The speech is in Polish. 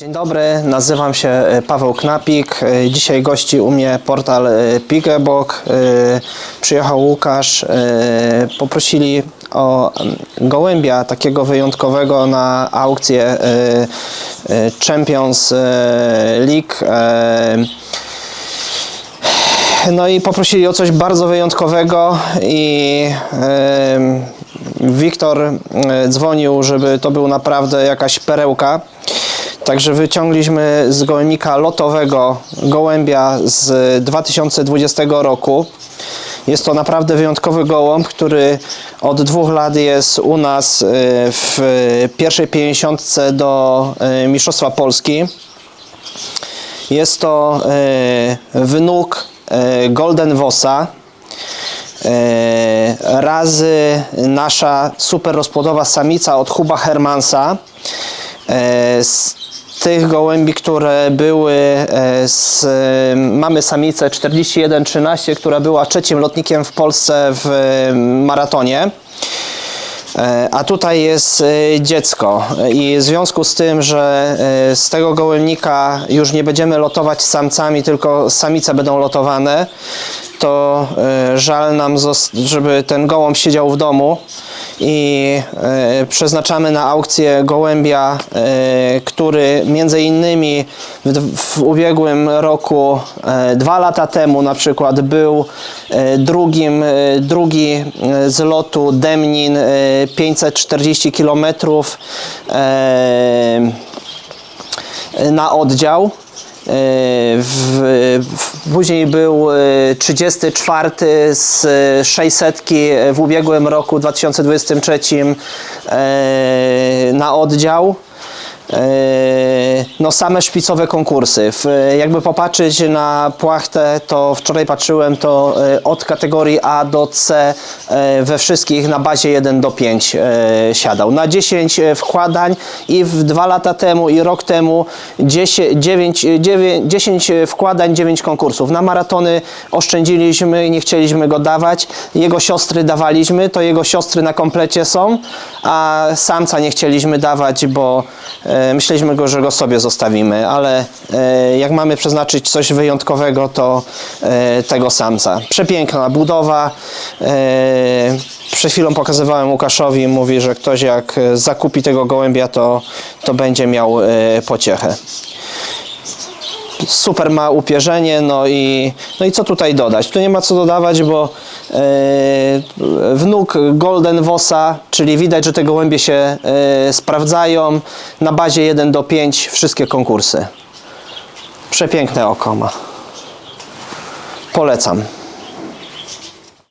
Dzień dobry, nazywam się e, Paweł Knapik. E, Dzisiaj gości u mnie portal e, Pickebok. E, Przyjechał Łukasz. Poprosili o mm, gołębia takiego wyjątkowego na aukcję Champions League. No i poprosili o coś bardzo wyjątkowego i Wiktor dzwonił, żeby to był naprawdę jakaś perełka. Także wyciągliśmy z gołębnika lotowego gołębia z 2020 roku. Jest to naprawdę wyjątkowy gołąb, który od dwóch lat jest u nas e, w pierwszej 50 do e, Mistrzostwa Polski. Jest to e, wnuk Golden Vossa. Razy nasza super rozpłodowa samica od Huba Hermansa. Tych gołębi, które były e, z, mamy samicę 4113, która była trzecim lotnikiem w Polsce w e, maratonie. E, A tutaj jest e, dziecko i w związku z tym, że e, z tego gołębnika już nie będziemy lotować samcami, tylko samice będą lotowane, to e, żal nam, żeby ten gołąb siedział w domu i e, przeznaczamy na aukcję gołębia, e, który między innymi w, w ubiegłym roku, e, dwa lata temu na przykład był drugim, drugi z lotu Demnin e, 540 km na oddział. E, W, w, później był e, 34 z 600 w ubiegłym roku 2023 e, na oddział. E, No same szpicowe konkursy. Jakby popatrzeć na płachtę, to wczoraj patrzyłem, to e, od kategorii A do C e, we wszystkich na bazie 1 do 5 e, siadał. Na 10 wkładań i w dwa lata temu i rok temu 10, 9, 9, 10 wkładań, 9 konkursów. Na maratony oszczędziliśmy, nie chcieliśmy go dawać. Jego siostry dawaliśmy, to jego siostry na komplecie są, a samca nie chcieliśmy dawać, bo e, myśleliśmy go, że go sobie zostawimy, ale e, jak mamy przeznaczyć coś wyjątkowego, to e, tego samca. Przepiękna budowa. E, przed chwilą pokazywałem Łukaszowi, mówi, że ktoś jak e, zakupi tego gołębia, to, to będzie miał e, pociechę super ma upierzenie, no i, no i co tutaj dodać? Tu nie ma co dodawać, bo e, wnuk Golden Vossa, czyli widać, że te gołębie się e, sprawdzają na bazie 1 do 5 wszystkie konkursy. Przepiękne oko ma. Polecam.